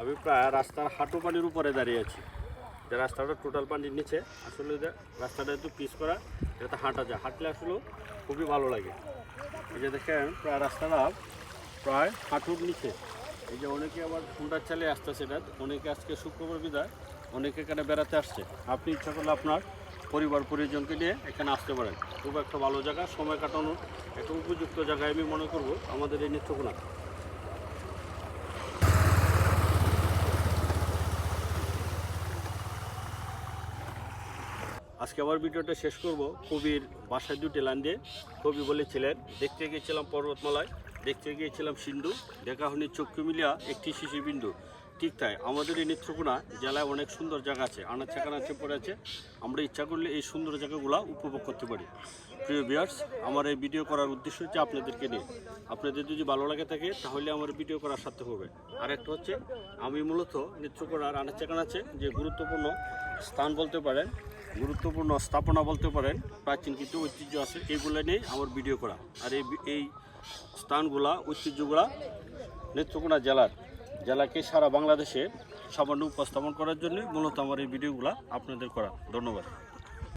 আমি প্রায় রাস্তার হাঁটু পানির উপরে দাঁড়িয়ে আছি। যে রাস্তাটা টোটাল পানির নিচে, আসলে রাস্তাটা একটু পিস করা যাতে হাঁটা যায়। হাঁটলে আসলেও খুবই ভালো লাগে। এই যে দেখেন, প্রায় রাস্তাটা প্রায় হাঁটুর নিচে। এই যে অনেকে আবার হুন্ডার চালে আসতেছে এটা। অনেকে আজকে শুক্রবার বিদায়, অনেকে এখানে বেড়াতে আসছে। আপনি ইচ্ছা করলে আপনার পরিবার, পরিজনকে নিয়ে এখানে আসতে পারেন। খুব একটা ভালো জায়গা, সময় কাটানোর একটা উপযুক্ত জায়গায় আমি মনে করব আমাদের এই নেত্রকোনা আজকে আবার ভিডিওটা শেষ করব। কবির বাসায় দুটি লাইন দিয়ে। কবি বলেছিলেন, দেখতে গিয়েছিলাম পর্বতমালায়, দেখতে গিয়েছিলাম সিন্ধু, দেখা হয়নি চক্ষু মিলিয়া একটি শিশি বিন্দু ঠিক তাই, আমাদের এই নেত্রকোনা জেলায় অনেক সুন্দর জায়গা আছে, আনাচে কানাচে পড়ে আছে। আমরা ইচ্ছা করলে এই সুন্দর জায়গাগুলো উপভোগ করতে পারি। প্রিয় বিয়ার্স আমার এই ভিডিও করার উদ্দেশ্য হচ্ছে আপনাদেরকে নিয়ে। আপনাদের যদি ভালো লাগে থাকে, তাহলে আমার ভিডিও করার সার্থক হবে। আর একটা হচ্ছে, আমি মূলত নেত্রকোনার আনাচে কানাচে যে গুরুত্বপূর্ণ স্থান বলতে পারেন গুরুত্বপূর্ণ স্থাপনা বলতে পারেন, প্রাচীন কিছু ঐতিহ্য আছে এইগুলো নিয়ে আমার ভিডিও করা। আর এই এই স্থানগুলা, ঐতিহ্যগুলা নেত্রকোনা জেলার, জেলাকে সারা বাংলাদেশে সামান্য উপস্থাপন করার জন্য মূলত আমার এই ভিডিওগুলো আপনাদের করা। ধন্যবাদ।